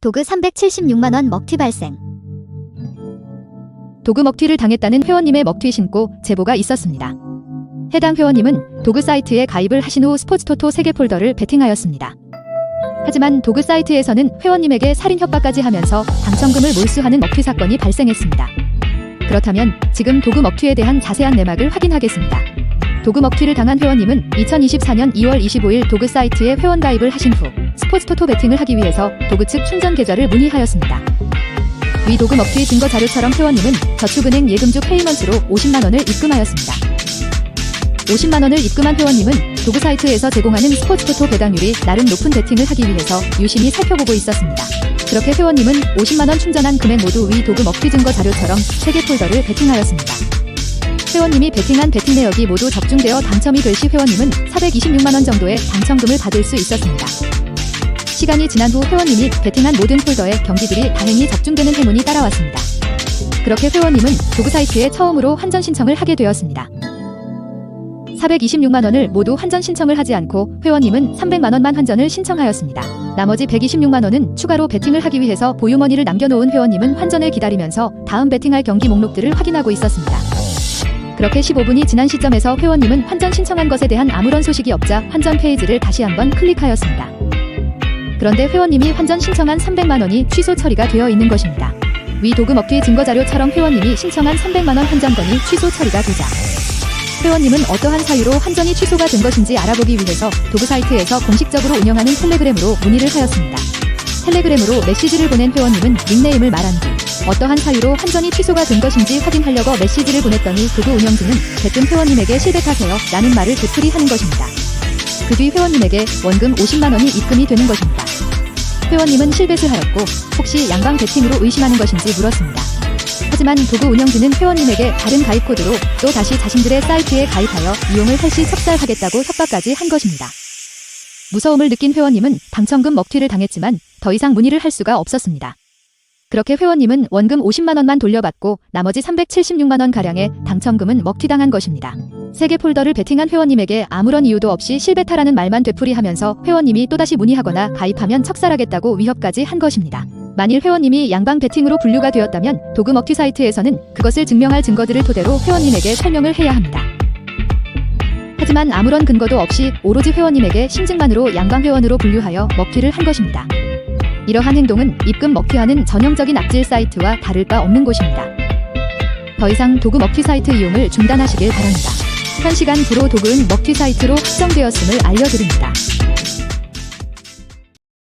도그 376만원 먹튀 발생. 도구 먹튀를 당했다는 회원님의 먹튀 신고 제보가 있었습니다. 해당 회원님은 도구 사이트에 가입을 하신 후 스포츠토토 3개 폴더를 베팅하였습니다. 하지만 도구 사이트에서는 회원님에게 살인 협박까지 하면서 당첨금을 몰수하는 먹튀 사건이 발생했습니다. 그렇다면 지금 도구 먹튀에 대한 자세한 내막을 확인하겠습니다. 도구 먹튀를 당한 회원님은 2024년 2월 25일 도구 사이트에 회원 가입을 하신 후 스포츠 토토 베팅을 하기 위해서 도구 측 충전 계좌를 문의하였습니다. 위 도구 먹튀 증거 자료처럼 회원님은 저축은행 예금주 페이먼트로 50만 원을 입금하였습니다. 50만 원을 입금한 회원님은 도구 사이트에서 제공하는 스포츠 토토 배당률이 나름 높은 베팅을 하기 위해서 유심히 살펴보고 있었습니다. 그렇게 회원님은 50만 원 충전한 금액 모두 위 도구 먹튀 증거 자료처럼 3개 폴더를 베팅하였습니다. 회원님이 베팅한 베팅 내역이 모두 적중되어 당첨이 될 시 회원님은 426만 원 정도의 당첨금을 받을 수 있었습니다. 시간이 지난 후 회원님이 베팅한 모든 폴더에 경기들이 다행히 적중되는 행운이 따라왔습니다. 그렇게 회원님은 도구 사이트에 처음으로 환전 신청을 하게 되었습니다. 426만 원을 모두 환전 신청을 하지 않고 회원님은 300만 원만 환전을 신청하였습니다. 나머지 126만 원은 추가로 베팅을 하기 위해서 보유머니를 남겨놓은 회원님은 환전을 기다리면서 다음 베팅할 경기 목록들을 확인하고 있었습니다. 그렇게 15분이 지난 시점에서 회원님은 환전 신청한 것에 대한 아무런 소식이 없자 환전 페이지를 다시 한번 클릭하였습니다. 그런데 회원님이 환전 신청한 300만 원이 취소 처리가 되어 있는 것입니다. 위 도구 먹튀 증거 자료처럼 회원님이 신청한 300만 원 환전건이 취소 처리가 되자 회원님은 어떠한 사유로 환전이 취소가 된 것인지 알아보기 위해서 도구 사이트에서 공식적으로 운영하는 텔레그램으로 문의를 하였습니다. 텔레그램으로 메시지를 보낸 회원님은 닉네임을 말한 뒤 어떠한 사유로 환전이 취소가 된 것인지 확인하려고 메시지를 보냈더니 도구 운영진은 대뜸 회원님에게 실백하세요 라는 말을 되풀이 하는 것입니다. 그 뒤 회원님에게 원금 50만 원이 입금이 되는 것입니다. 회원님은 실bet을 하였고 혹시 양방 베팅으로 의심하는 것인지 물었습니다. 하지만 도구 운영진은 회원님에게 다른 가입 코드로 또 다시 자신들의 사이트에 가입하여 이용을 할시 척살하겠다고 협박까지 한 것입니다. 무서움을 느낀 회원님은 당첨금 먹튀를 당했지만 더 이상 문의를 할 수가 없었습니다. 그렇게 회원님은 원금 50만 원만 돌려받고 나머지 376만 원 가량의 당첨금은 먹튀당한 것입니다. 세개 폴더를 베팅한 회원님에게 아무런 이유도 없이 실베타라는 말만 되풀이하면서 회원님이 또다시 문의하거나 가입하면 척살하겠다고 위협까지 한 것입니다. 만일 회원님이 양방 베팅으로 분류가 되었다면 도구 먹튀 사이트에서는 그것을 증명할 증거들을 토대로 회원님에게 설명을 해야 합니다. 하지만 아무런 근거도 없이 오로지 회원님에게 심증만으로 양방 회원으로 분류하여 먹튀를 한 것입니다. 이러한 행동은 입금 먹튀하는 전형적인 악질 사이트와 다를 바 없는 곳입니다. 더 이상 도구 먹튀 사이트 이용을 중단하시길 바랍니다. 현 시간 브로 도구은 먹튀 사이트로 확정되었음을 알려드립니다.